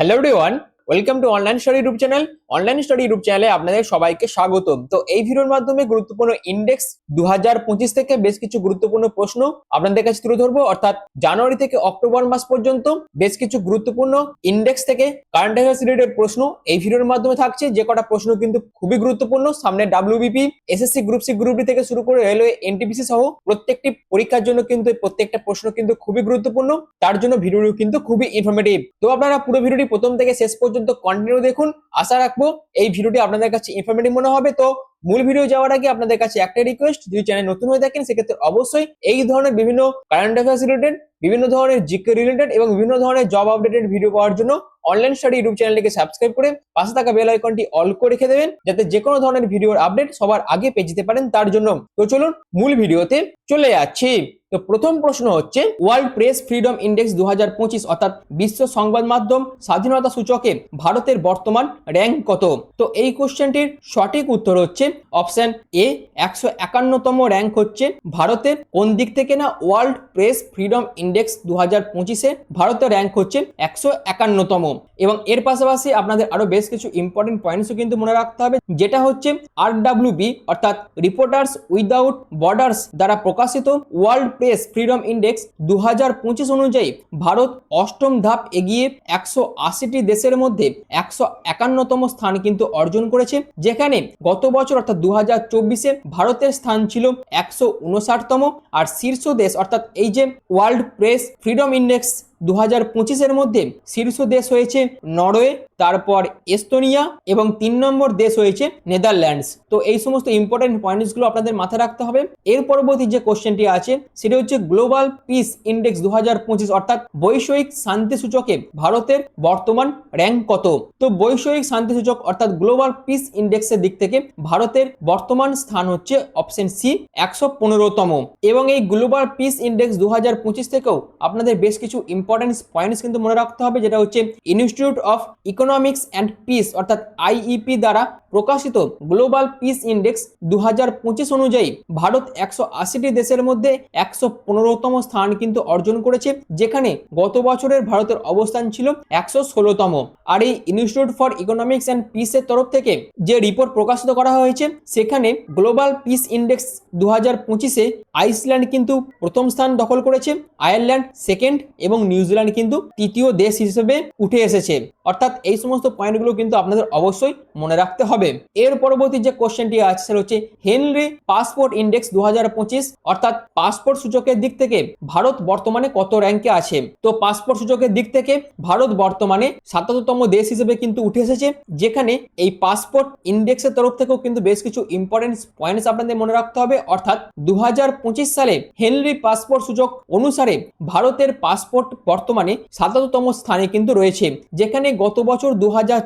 Hello everyone, welcome to online study YouTube channel online study YouTube চ্যানেলে আপনাদের সবাইকে স্বাগতম। তো এই ভিডিওর মাধ্যমে গুরুত্বপূর্ণ ইন্ডেক্স দু হাজার পঁচিশ থেকে বেশ কিছু গুরুত্বপূর্ণ প্রশ্ন আপনাদের কাছে তুলে ধরবো। অর্থাৎ জানুয়ারি থেকে অক্টোবর মাস পর্যন্ত বেশ কিছু গুরুত্বপূর্ণ ইন্ডেক্স থেকে কারেন্ট অ্যাফেয়ার্স রিলেটেড প্রশ্ন এই ভিডিওর মাধ্যমে থাকছে। যে কটা প্রশ্ন কিন্তু খুবই গুরুত্বপূর্ণ। সামনে WBP SSC group C group D থেকে শুরু করে রেলওয়ে এনটিপিসি সহ প্রত্যেকটি পরীক্ষার জন্য কিন্তু প্রত্যেকটা প্রশ্ন কিন্তু খুবই গুরুত্বপূর্ণ। তার জন্য ভিডিওটি কিন্তু খুবই ইনফরমেটিভ তো আপনারা পুরো ভিডিওটি প্রথম থেকে শেষ পর্যন্ত কন্টিনিউ দেখুন। আশা রাখব এই ভিডিওটি আপনাদের কাছে ইনফরমেটিভ মনে হবে। তো মূল ভিডিও যাওয়ার আগে আপনাদের কাছে একটা রিকোয়েস্ট যদি চ্যানেল নতুন হয়ে থাকেন, সেক্ষেত্রে অবশ্যই এই ধরনের বিভিন্ন কারেন্ট অ্যাফেয়ার্স রিলেটেড বিভিন্ন ধরনের জিকে রিলেটেড এবং বিভিন্ন ধরনের জব আপডেটেড ভিডিও পাওয়ার জন্য অনলাইন স্টাডি ইউটিউব চ্যানেলটিকে সাবস্ক্রাইব করে পাশে থাকা বেল আইকনটি অল করে রেখে দেবেন, যাতে যে কোনো ধরনের ভিডিওর আপডেট সবার আগে পেয়ে যেতে পারেন তার জন্য। তো চলুন মূল ভিডিওতে চলে যাচ্ছি। তো প্রথম প্রশ্ন হচ্ছে ওয়ার্ল্ড প্রেস ফ্রিডম ইন্ডেক্স দু হাজার পঁচিশ অর্থাৎ বিশ্ব সংবাদ মাধ্যম স্বাধীনতা সূচকে ভারতের বর্তমান র্যাঙ্ক কত? তো এই কোশ্চেনটির সঠিক উত্তর হচ্ছে অপশন এ একশো একান্নতম র্যাঙ্ক হচ্ছে ভারতের। কোন দিক থেকে না ওয়ার্ল্ড প্রেস ফ্রিডম ইন্ডেক্স দু হাজার পঁচিশে ভারতের র্যাঙ্ক হচ্ছে একশো একান্নতম? এবং এর পাশাপাশি আপনাদের আরও বেশ কিছু ইম্পর্টেন্ট পয়েন্টসও কিন্তু মনে রাখতে হবে, যেটা হচ্ছে আর বি অর্থাৎ রিপোর্টার্স উইদাউট বর্ডার্স দ্বারা প্রকাশিত ওয়ার্ল্ড প্রেস ফ্রিডম ইন্ডেক্স দুহাজার পঁচিশ অনুযায়ী ভারত অষ্টম ধাপ এগিয়ে একশো আশিটি দেশের মধ্যে একশো একান্নতম স্থান কিন্তু অর্জন করেছে, যেখানে গত বছর, অর্থাৎ দু হাজার চব্বিশে ভারতের স্থান ছিল একশো উনষাটতম, আর শীর্ষ দেশ, অর্থাৎ এই যে ওয়ার্ল্ড প্রেস ফ্রিডম ইন্ডেক্স দু হাজার পঁচিশের মধ্যে শীর্ষ দেশ হয়েছে নরওয়ে, তারপর এস্তোনিয়া এবং তিন নম্বর দেশ হয়েছে নেদারল্যান্ডস। তো এই সমস্ত ইম্পর্টেন্ট পয়েন্টসগুলো আপনাদের মাথায় রাখতে হবে। এর পরবর্তী যে কোশ্চেনটি আছে, সেটা হচ্ছে গ্লোবাল পিস ইন্ডেক্স দু হাজার পঁচিশ, অর্থাৎ বৈষয়িক শান্তি সূচকে ভারতের বর্তমান র্যাঙ্ক কত? তো বৈষয়িক শান্তি সূচক, অর্থাৎ গ্লোবাল পিস ইন্ডেক্সের দিক থেকে ভারতের বর্তমান স্থান হচ্ছে অপশন সি একশো পনেরোতম। এবং এই গ্লোবাল পিস ইন্ডেক্স দু হাজার পঁচিশ থেকেও আপনাদের বেশ কিছু ইম্পর্টেন্ট পয়েন্টস কিন্তু মনে রাখতে হবে, যেটা হচ্ছে Institute of Economics and Peace অর্থাৎ আইইপি দ্বারা প্রকাশিত গ্লোবাল পিস ইন্ডেক্স দু হাজার পঁচিশ অনুযায়ী ভারত একশো আশিটি দেশের মধ্যে একশো পনেরোতম স্থান কিন্তু অর্জন করেছে, যেখানে গত বছরের ভারতের অবস্থান ছিল একশো ষোলোতম। আর এই ইনস্টিটিউট ফর ইকোনমিক্স অ্যান্ড পিসের তরফ থেকে যে রিপোর্ট প্রকাশিত করা হয়েছে, সেখানে গ্লোবাল পিস ইন্ডেক্স দু হাজার পঁচিশে আইসল্যান্ড কিন্তু প্রথম স্থান দখল করেছে আয়ারল্যান্ড সেকেন্ড এবং নিউজিল্যান্ড কিন্তু তৃতীয় দেশ হিসেবে উঠে এসেছে। অর্থাৎ এই সমস্ত পয়েন্টগুলো কিন্তু আপনাদের অবশ্যই মনে রাখতে হবে। এর পরবর্তী যে কোশ্চেনটি আছে সেটা হচ্ছে হেনরি পাসপোর্ট ইন্ডেক্স দু হাজার পঁচিশ, অর্থাৎ পাসপোর্ট সূচকের দিক থেকে ভারত বর্তমানে কত র্যাঙ্কে আছে? তো পাসপোর্ট সূচকের দিক থেকে ভারত বর্তমানে সাতাত্তরতম দেশ হিসেবে কিন্তু উঠে এসেছে, যেখানে এই পাসপোর্ট ইন্ডেক্সের তরফ থেকেও কিন্তু বেশ কিছু ইম্পর্টেন্ট পয়েন্টস আপনাদের মনে রাখতে হবে। অর্থাৎ দু হাজার পঁচিশ সালে হেনরি পাসপোর্ট সূচক অনুসারে ভারতের পাসপোর্ট বর্তমানে সাতাত্তরতম স্থানে কিন্তু রয়েছে, যেখানে গত বছর দু হাজার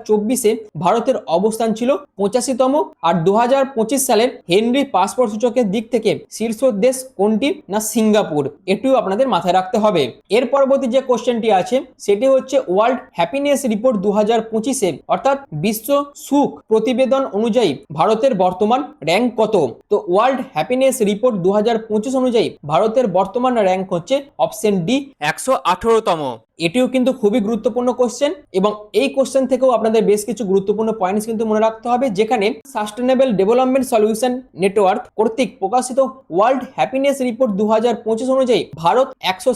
ভারতের অবস্থান ছিল পঁচাশিতম আর দু হাজার পঁচিশ সালের হেনরি পাসপোর্ট সূচকের দিক থেকে শীর্ষ দেশ কোনটি না সিঙ্গাপুর, এটিও আপনাদের মাথায় রাখতে হবে। এর পরবর্তী যে কোশ্চেনটি আছে, সেটি হচ্ছে ওয়ার্ল্ড হ্যাপিনেস রিপোর্ট দু হাজার পঁচিশে, অর্থাৎ বিশ্ব সুখ প্রতিবেদন অনুযায়ী ভারতের বর্তমান র্যাঙ্ক কত? তো ওয়ার্ল্ড হ্যাপিনেস রিপোর্ট দু হাজার পঁচিশ অনুযায়ী ভারতের বর্তমান র্যাঙ্ক হচ্ছে অপশন ডি একশো আঠারো 들어올다 뭐 এটিও কিন্তু খুবই গুরুত্বপূর্ণ কোশ্চেন এবং এই কোশ্চেন থেকেও আপনাদের বেশ কিছু গুরুত্বপূর্ণ পয়েন্টস কিন্তু মনে রাখতে হবে, যেখানে সাস্টেনেবল ডেভেলপমেন্ট সলিউশন নেটওয়ার্ক কর্তৃক প্রকাশিত ওয়ার্ল্ড হ্যাপিনেস রিপোর্ট দু হাজার পঁচিশ অনুযায়ী ভারত একশো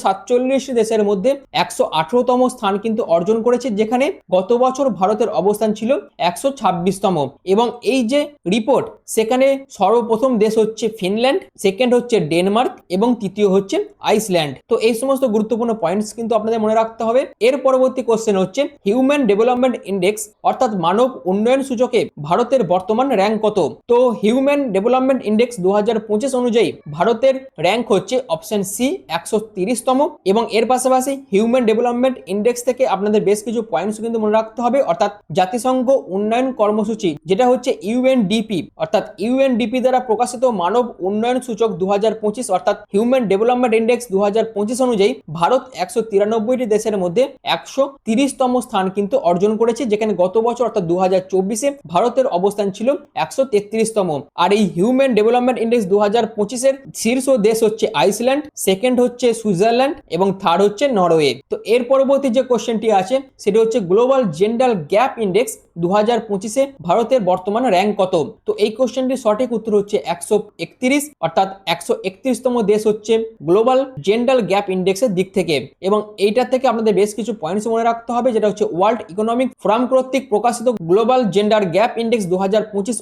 দেশের মধ্যে একশো আঠারোতম স্থান কিন্তু অর্জন করেছে, যেখানে গত বছর ভারতের অবস্থান ছিল একশো ছাব্বিশতম এবং এই যে রিপোর্ট সেখানে সর্বপ্রথম দেশ হচ্ছে ফিনল্যান্ড সেকেন্ড হচ্ছে ডেনমার্ক এবং তৃতীয় হচ্ছে আইসল্যান্ড। তো এই সমস্ত গুরুত্বপূর্ণ পয়েন্টস কিন্তু আপনাদের মনে রাখতে হবে। এর পরবর্তী কোশ্চেন হচ্ছে হিউম্যান ডেভেলপমেন্ট ইন্ডেক্স অর্থাৎ মানব উন্নয়ন সূচকে ভারতের বর্তমান র্যাঙ্ক কত? তো হিউম্যান ডেভেলপমেন্ট ইন্ডেক্স দুহাজার পঁচিশ অনুযায়ী ভারতের র্যাঙ্ক হচ্ছে অপশন সি একশো তিরিশতম। এবং এর পাশাপাশি হিউম্যান ডেভেলপমেন্ট ইন্ডেক্স থেকে আপনাদের বেশ কিছু পয়েন্টস কিন্তু মনে রাখতে হবে, অর্থাৎ জাতিসংঘ উন্নয়ন কর্মসূচি, যেটা হচ্ছে ইউএনডিপি অর্থাৎ ইউএনডিপি দ্বারা প্রকাশিত মানব উন্নয়ন সূচক দু হাজার পঁচিশ, অর্থাৎ হিউম্যান ডেভেলপমেন্ট ইন্ডেক্স দু হাজার পঁচিশ অনুযায়ী ভারত একশো তিরানব্বইটি দেশের মধ্যে একশো তিরিশতম স্থান কিন্তু অর্জন করেছে, যেখানে গত বছর অর্থাৎ দু চব্বিশে ভারতের অবস্থান ছিল একশো তেত্রিশতম। আর এই হিউম্যান ডেভেলপমেন্ট ইন্ডেক্স দু হাজার পঁচিশের শীর্ষ দেশ হচ্ছে আইসল্যান্ড, সেকেন্ড হচ্ছে সুইজারল্যান্ড এবং থার্ড হচ্ছে নরওয়ে। তো এর পরবর্তী যে কোশ্চেনটি আছে, সেটি হচ্ছে গ্লোবাল জেন্ডার গ্যাপ ইন্ডেক্স দু হাজার পঁচিশে ভারতের বর্তমান র্যাঙ্ক কত? তো এই কোশ্চেনটির সঠিক উত্তর হচ্ছে একশো একত্রিশ, অর্থাৎ একশো একত্রিশতম দেশ হচ্ছে গ্লোবাল জেন্ডার গ্যাপ ইন্ডেক্সের দিক থেকে। এবং এইটার থেকে আপনাদের বেশ কিছু পয়েন্টস মনে রাখতে হবে, যেটা হচ্ছে ওয়ার্ল্ড ইকোনমিক ফোরাম কর্তৃক প্রকাশিত গ্লোবাল জেন্ডার গ্যাপ ইন্ডেক্স দু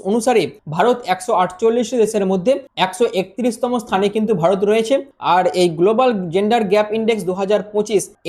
অনুসারে ভারত একশো আটচল্লিশ দেশের মধ্যে একশো একত্রিশতম স্থানে কিন্তু ভারত রয়েছে। আর এই গ্লোবাল জেন্ডার গ্যাপ ইন্ডেক্স দু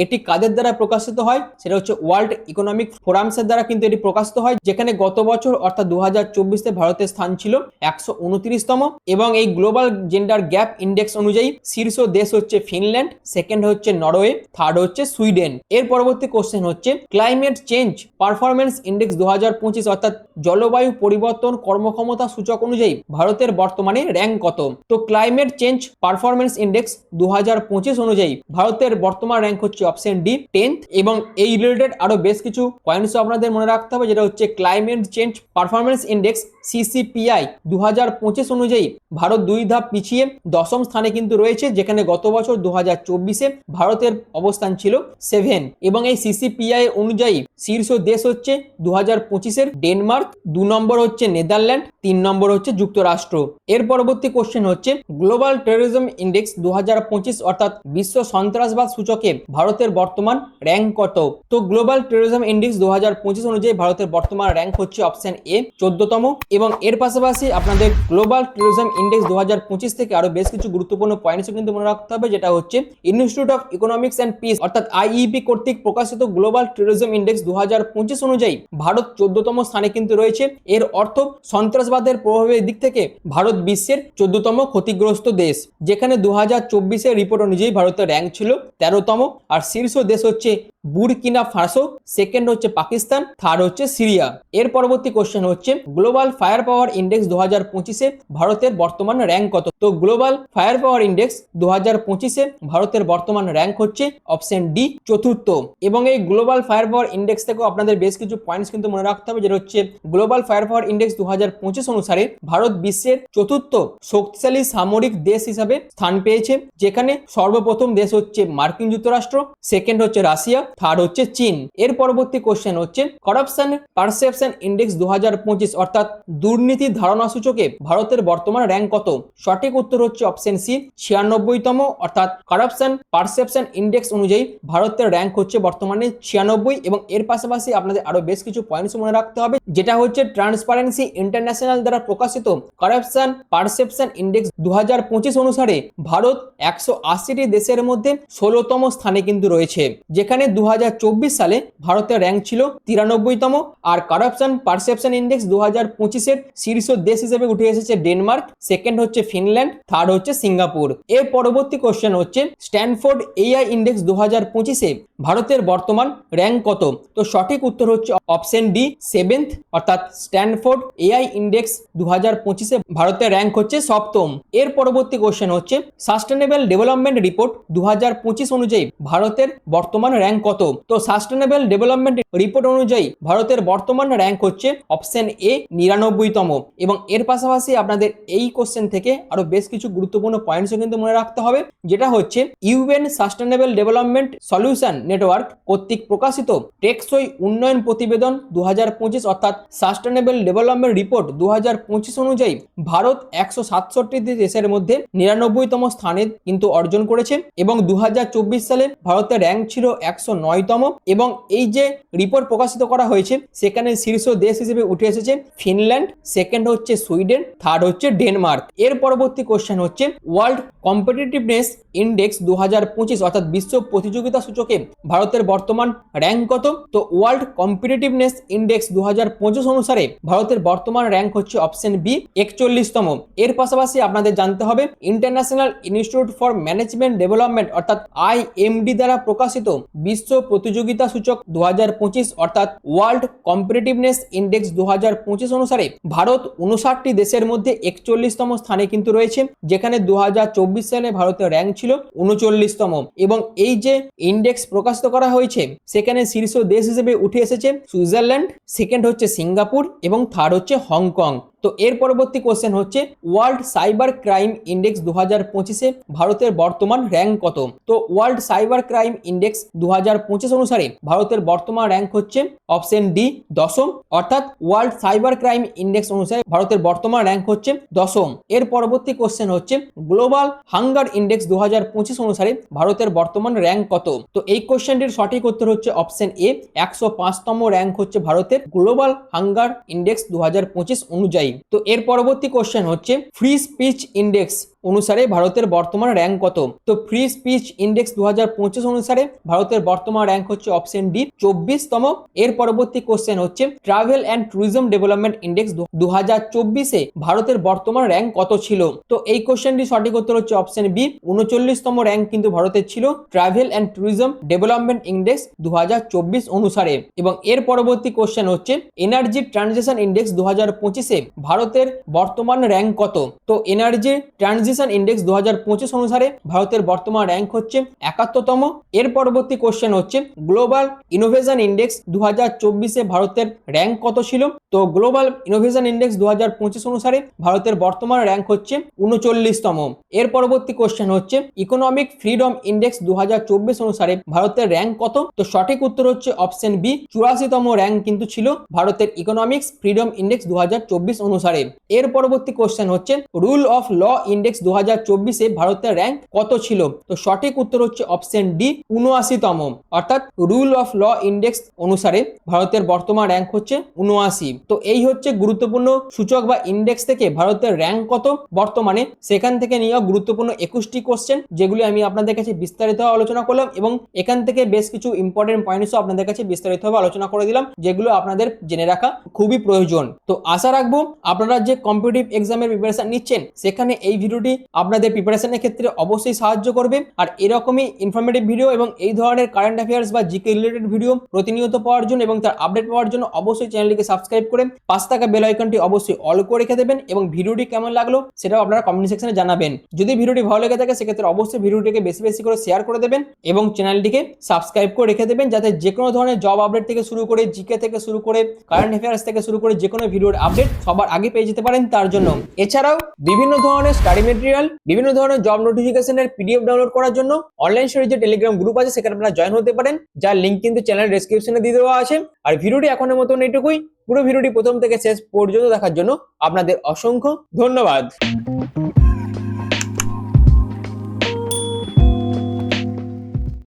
এটি কাদের দ্বারা প্রকাশিত হয়? সেটা হচ্ছে ওয়ার্ল্ড ইকোনমিক ফোরামসের দ্বারা কিন্তু এটি প্রকাশিত হয়, যেখানে গত বছর অর্থাৎ দু হাজার চব্বিশে ভারতের স্থান ছিল একশো উনত্রিশতম। এবং এই গ্লোবাল জেন্ডার গ্যাপ ইন্ডেক্স অনুযায়ী শীর্ষ দেশ হচ্ছে ফিনল্যান্ড সেকেন্ড হচ্ছে নরওয়ে থার্ড হচ্ছে সুইডেন। এর পরবর্তী কোশ্চেন হচ্ছে ক্লাইমেট চেঞ্জ পারফরমেন্স ইন্ডেক্স দু হাজার পঁচিশ অর্থাৎ জলবায়ু পরিবর্তন কর্মক্ষমতা সূচক অনুযায়ী ভারতের বর্তমানে র্যাঙ্ক কত? তো ক্লাইমেট চেঞ্জ পারফরমেন্স ইন্ডেক্স দু হাজার পঁচিশ অনুযায়ী ভারতের বর্তমান র্যাঙ্ক হচ্ছে অপশন ডি টেন্থ এবং এই রিলেটেড আরও বেশ কিছু পয়েন্টস আপনাদের মনে রাখতে হবে, যেটা হচ্ছে Climate Change Performance Index CCPI দু হাজার পঁচিশ অনুযায়ী ভারত দুই ধাপ পিছিয়ে দশম স্থানে কিন্তু রয়েছে, যেখানে গত বছর দু হাজার চব্বিশে ভারতের অবস্থান ছিল সেভেন এবং এই সিসিপিআই অনুযায়ী শীর্ষ দেশ হচ্ছে দু হাজার পঁচিশের ডেনমার্ক, দু নম্বর হচ্ছে নেদারল্যান্ড, তিন নম্বর হচ্ছে যুক্তরাষ্ট্র। এর পরবর্তী কোশ্চেন হচ্ছে গ্লোবাল টেরোরিজম ইন্ডেক্স দু হাজার পঁচিশ অর্থাৎ বিশ্ব সন্ত্রাসবাদ সূচকে ভারতের বর্তমান র্যাঙ্ক কত? তো গ্লোবাল টেরোরিজম ইন্ডেক্স দু হাজার পঁচিশ অনুযায়ী ভারতের বর্তমান র্যাঙ্ক হচ্ছে অপশন এ চোদ্দতম এবং এর পাশাপাশি আপনাদের গ্লোবাল টেরোরিজম ইন্ডেক্স দু হাজার পঁচিশ থেকে আরও বেশ কিছু গুরুত্বপূর্ণ পয়েন্টস কিন্তু মনে রাখতে হবে, যেটা হচ্ছে Institute of Economics and Peace অর্থাৎ আইইপি কর্তৃক প্রকাশিত গ্লোবাল টেরোরিজম ইন্ডেক্স দু হাজার পঁচিশ অনুযায়ী ভারত চোদ্দতম স্থানে কিন্তু রয়েছে। এর অর্থ সন্ত্রাসবাদের প্রভাবের দিক থেকে ভারত বিশ্বের চোদ্দতম ক্ষতিগ্রস্ত দেশ। যেখানে দু হাজার রিপোর্ট অনুযায়ী ভারতের র্যাঙ্ক ছিল তেরোতম, আর শীর্ষ দেশ হচ্ছে বুরকিনা ফাসো সেকেন্ড হচ্ছে পাকিস্তান থার্ড হচ্ছে সিরিয়া। এর পরবর্তী কোশ্চেন হচ্ছে গ্লোবাল ফায়ার পাওয়ার ইন্ডেক্স দু হাজার পঁচিশে ভারতের বর্তমান র্যাঙ্ক কত? তো গ্লোবাল ফায়ার পাওয়ার ইন্ডেক্স দু হাজার পঁচিশে ভারতের বর্তমান র্যাঙ্ক হচ্ছে অপশন ডি চতুর্থ। এবং এই গ্লোবাল ফায়ার পাওয়ার ইন্ডেক্স থেকেও আপনাদের বেশ কিছু পয়েন্টস কিন্তু মনে রাখতে হবে, যেটা হচ্ছে গ্লোবাল ফায়ার পাওয়ার ইন্ডেক্স দু হাজার পঁচিশ অনুসারে ভারত বিশ্বের চতুর্থ শক্তিশালী সামরিক দেশ হিসাবে স্থান পেয়েছে, যেখানে সর্বপ্রথম দেশ হচ্ছে মার্কিন যুক্তরাষ্ট্র সেকেন্ড হচ্ছে রাশিয়া থার্ড হচ্ছে চীন। এর পরবর্তী কোশ্চেন হচ্ছে করাপশন পারসেপশন ইন্ডেক্স দু অর্থাৎ দুর্নীতি ধারণা সূচকে ভারতের বর্তমান র্যাঙ্ক কত? সঠিক উত্তর হচ্ছে অপশন সি ছিয়ানব্বইতম, অর্থাৎ করাপশন পারসেপশন ইন্ডেক্স অনুযায়ী ভারতের র্যাঙ্ক হচ্ছে বর্তমানে ছিয়ানব্বই এবং এর পাশাপাশি আপনাদের আরও বেশ কিছু পয়েন্টস মনে রাখতে হবে, যেটা হচ্ছে ট্রান্সপারেন্সি ইন্টারন্যাশনাল দ্বারা প্রকাশিত করাপশন পারসেপশন ইন্ডেক্স দু হাজার পঁচিশ অনুসারে ভারত একশো আশিটি দেশের মধ্যে ষোলোতম স্থানে কিন্তু রয়েছে, যেখানে দু সালে ভারতের র্যাঙ্ক ছিল তিরানব্বইতম আর কারাপশন পারসেপশন ইন্ডেক্স দু হাজার পঁচিশের শীর্ষ দেশ হিসেবে উঠে এসেছে ডেনমার্ক সেকেন্ড হচ্ছে ফিনল্যান্ড থার্ড হচ্ছে সিঙ্গাপুর। এর পরবর্তী কোশ্চেন হচ্ছে স্ট্যানফোর্ড এআই ইন্ডেক্স দু হাজার পঁচিশে ভারতের বর্তমান র্যাঙ্ক কত? তো সঠিক উত্তর হচ্ছে অপশন ডি সেভেন্থ অর্থাৎ স্ট্যানফোর্ড এআই ইন্ডেক্স দু হাজার পঁচিশে ভারতের র্যাঙ্ক হচ্ছে সপ্তম। এর পরবর্তী কোশ্চেন হচ্ছে সাস্টেনেবল ডেভেলপমেন্ট রিপোর্ট দু হাজার পঁচিশ অনুযায়ী ভারতের বর্তমান র্যাঙ্ক কত? তো সাস্টেনেবল ডেভেলপমেন্ট রিপোর্ট অনুযায়ী ভারতের বর্তমান র্যাঙ্ক হচ্ছে অপশন এ নিরানব্বইতম। এবং এর পাশাপাশি আপনাদের এই কোশ্চেন থেকে আরও বেশ কিছু গুরুত্বপূর্ণ পয়েন্টসও কিন্তু মনে রাখতে হবে, যেটা হচ্ছে UN Sustainable Development Solutions Network কর্তৃক প্রকাশিত টেকসই উন্নয়ন প্রতিবেদন দু হাজার পঁচিশ, অর্থাৎ সাস্টেনেবল ডেভেলপমেন্ট রিপোর্ট দু হাজার পঁচিশ অনুযায়ী ভারত একশো সাতষট্টি দেশের মধ্যে নিরানব্বইতম স্থানে কিন্তু অর্জন করেছে। এবং দু হাজার চব্বিশ সালে ভারতের র্যাঙ্ক ছিল একশো নয়তম এবং এই যে রিপোর্ট প্রকাশিত করা হয়েছে, সেখানে শীর্ষ দেশ হিসেবে উঠে এসেছে ফিনল্যান্ড সেকেন্ড হচ্ছে সুইডেন থার্ড হচ্ছে ডেনমার্ক। এর পরবর্তী কোশ্চেন হচ্ছে ওয়ার্ল্ড কম্পিটিটিভনেস ইন্ডেক্স দু হাজার পঁচিশ, অর্থাৎ বিশ্ব প্রতিযোগিতা সূচকে ভারতের বর্তমান র্যাঙ্ক কত? তো ওয়ার্ল্ড কম্পিটিটিভনেস ইন্ডেক্স দুহাজার পঁচিশ অনুসারে ভারতের বর্তমান র্যাঙ্ক হচ্ছে অপশন বি একচল্লিশতম। এর পাশাপাশি আপনাদের জানতে হবে International Institute for Management Development অর্থাৎ আইএমডি দ্বারা প্রকাশিত বিশ্ব বিশ্ব প্রতিযোগিতা সূচক দু হাজার পঁচিশ অর্থাৎ ওয়ার্ল্ড কম্পিটিটিভনেস ইন্ডেক্স দু হাজার পঁচিশ অনুসারে ভারত উনষাটটি দেশের মধ্যে একচল্লিশতম স্থানে কিন্তু রয়েছে, যেখানে দু হাজার চব্বিশ সালে ভারতের র্যাঙ্ক ছিল উনচল্লিশতম। এবং এই যে ইন্ডেক্স প্রকাশিত করা হয়েছে, সেখানে শীর্ষ দেশ হিসেবে উঠে এসেছে সুইজারল্যান্ড সেকেন্ড হচ্ছে সিঙ্গাপুর, এবং থার্ড হচ্ছে হংকং। তো এর পরবর্তী কোশ্চেন হচ্ছে ওয়ার্ল্ড সাইবার ক্রাইম ইন্ডেক্স দু হাজার পঁচিশে ভারতের বর্তমান র্যাঙ্ক কত? তো ওয়ার্ল্ড সাইবার ক্রাইম ইন্ডেক্স দু হাজার পঁচিশ অনুসারে ভারতের বর্তমান র্যাঙ্ক হচ্ছে অপশন ডি দশম। অর্থাৎ ওয়ার্ল্ড সাইবার ক্রাইম ইন্ডেক্স অনুসারে ভারতের বর্তমান র্যাঙ্ক হচ্ছে দশম। এর পরবর্তী কোশ্চেন হচ্ছে গ্লোবাল হাঙ্গার ইন্ডেক্স দু হাজার পঁচিশ অনুসারে ভারতের বর্তমান র্যাঙ্ক কত? তো এই কোশ্চেনটির সঠিক উত্তর হচ্ছে অপশন এ একশো পাঁচতম র্যাঙ্ক হচ্ছে ভারতের গ্লোবাল হাঙ্গার ইন্ডেক্স দু হাজার পঁচিশ অনুযায়ী। তো এর পরবর্তী কোশ্চেন হচ্ছে ফ্রি স্পিচ ইন্ডেক্স অনুসারে ভারতের বর্তমান র্যাঙ্ক কত? তো ফ্রি স্পিচ ইন্ডেক্স দু হাজার পঁচিশ অনুসারে ভারতের বর্তমান র্যাঙ্ক হচ্ছে অপশন ডি চব্বিশতম। এর পরবর্তী কোশ্চেন হচ্ছে Travel and Tourism Development Index দু হাজার চব্বিশে ভারতের বর্তমান র্যাঙ্ক কত ছিল? তো এই কোশ্চেনটি সঠিক উত্তর হচ্ছে অপশন বি উনচল্লিশতম র্যাঙ্ক কিন্তু ভারতের ছিল Travel and Tourism Development Index দু হাজার চব্বিশ অনুসারে। এবং এর পরবর্তী কোশ্চেন হচ্ছে এনার্জি ট্রানজেকশন ইন্ডেক্স দু হাজার পঁচিশে ভারতের বর্তমান র্যাঙ্ক কত? তো এনার্জি ট্রানজিশন ইন্ডেক্স দু অনুসারে ভারতের বর্তমান র্যাঙ্ক হচ্ছে একাত্তরতম। এর পরবর্তী কোশ্চেন হচ্ছে গ্লোবাল ইনোভেশন ইন্ডেক্স দু চব্বিশে ভারতের র্যাঙ্ক কত ছিল? তো গ্লোবাল ইনোভেশন ইন্ডেক্স দু হাজার পঁচিশ অনুসারে ভারতের বর্তমান র্যাঙ্ক হচ্ছে উনচল্লিশতম। এর পরবর্তী কোশ্চেন হচ্ছে ইকোনমিক ফ্রিডম ইন্ডেক্স দু হাজার চব্বিশ অনুসারে ভারতের র্যাঙ্ক কত? তো সঠিক উত্তর হচ্ছে অপশন বি চুরাশিতম র্যাঙ্ক কিন্তু ছিল ভারতের ইকোনমিক্স ফ্রিডম ইন্ডেক্স দু হাজার চব্বিশ অনুসারে। এর পরবর্তী কোশ্চেন হচ্ছে রুল অফ ল ইন্ডেক্স দু হাজার ভারতের র্যাঙ্ক কত ছিল? তো সঠিক উত্তর হচ্ছে অপশন ডি উনআশিতম অর্থাৎ রুল অফ ল ইন্ডেক্স অনুসারে ভারতের বর্তমান র্যাঙ্ক হচ্ছে উনআশি তো এই হচ্ছে গুরুত্বপূর্ণ সূচক বা ইন্ডেক্স থেকে ভারতের র্যাঙ্ক কত বর্তমানে? সেখান থেকে নিয়ে গুরুত্বপূর্ণ একুশটি কোশ্চেন যেগুলি আমি আপনাদের কাছে বিস্তারিতভাবে আলোচনা করলাম এবং এখান থেকে বেশ কিছু ইম্পর্টেন্ট পয়েন্টসও আপনাদের কাছে বিস্তারিতভাবে আলোচনা করে দিলাম, যেগুলো আপনাদের জেনে রাখা খুবই প্রয়োজন। তো আশা রাখব আপনারা যে কম্পিটিটিভ এক্সামের প্রিপারেশন নিচ্ছেন, সেখানে এই ভিডিওটি আপনাদের প্রিপারেশনের ক্ষেত্রে অবশ্যই সাহায্য করবে। আর এরকমই ইনফরমেটিভ ভিডিও এবং এই ধরনের কারেন্ট অ্যাফেয়ার্স বা জিকে রিলেটেড ভিডিও প্রতিনিয়ত পাওয়ার জন্য এবং তার আপডেট পাওয়ার জন্য অবশ্যই চ্যানেলটিকে সাবস্ক্রাইব করে পাঁচ টাকা বেল আইকনটি অবশ্যই অল করে রেখে দেবেন এবং ভিডিওটি কেমন লাগল সেটাও আপনারা কমেন্ট সেকশনে জানাবেন। যদি ভিডিওটি ভালো লেগে থাকে সেক্ষেত্রে অবশ্যই ভিডিওটিকে বেশি বেশি করে শেয়ার করে দেবেন এবং চ্যানেলটিকে সাবস্ক্রাইব করে রেখে দেবেন যাতে যে কোনো ধরনের জব আপডেট থেকে শুরু করে জিকে থেকে শুরু করে কারেন্ট অ্যাফেয়ার্স থেকে শুরু করে যে কোনো ভিডিওর আপডেট সবার আগে পেয়ে যেতে পারেন তার জন্য। এছাড়াও বিভিন্ন ধরনের স্টাডি মেটেরিয়াল বিভিন্ন ধরনের জব নোটিফিকেশনের পিডিএফ ডাউনলোড করার জন্য অনলাইন স্টোরি যে টেলিগ্রাম গ্রুপ আছে, সেখানে আপনারা জয়েন হতে পারেন। যার লিঙ্ক কিন্তু চ্যানেল ডেসক্রিপশনে দিয়ে দেওয়া আছে। আর ভিডিওটি এখনের মতন এটুকুই পুরো ভিডিওটি প্রথম থেকে শেষ পর্যন্ত দেখার জন্য আপনাদের অসংখ্য ধন্যবাদ।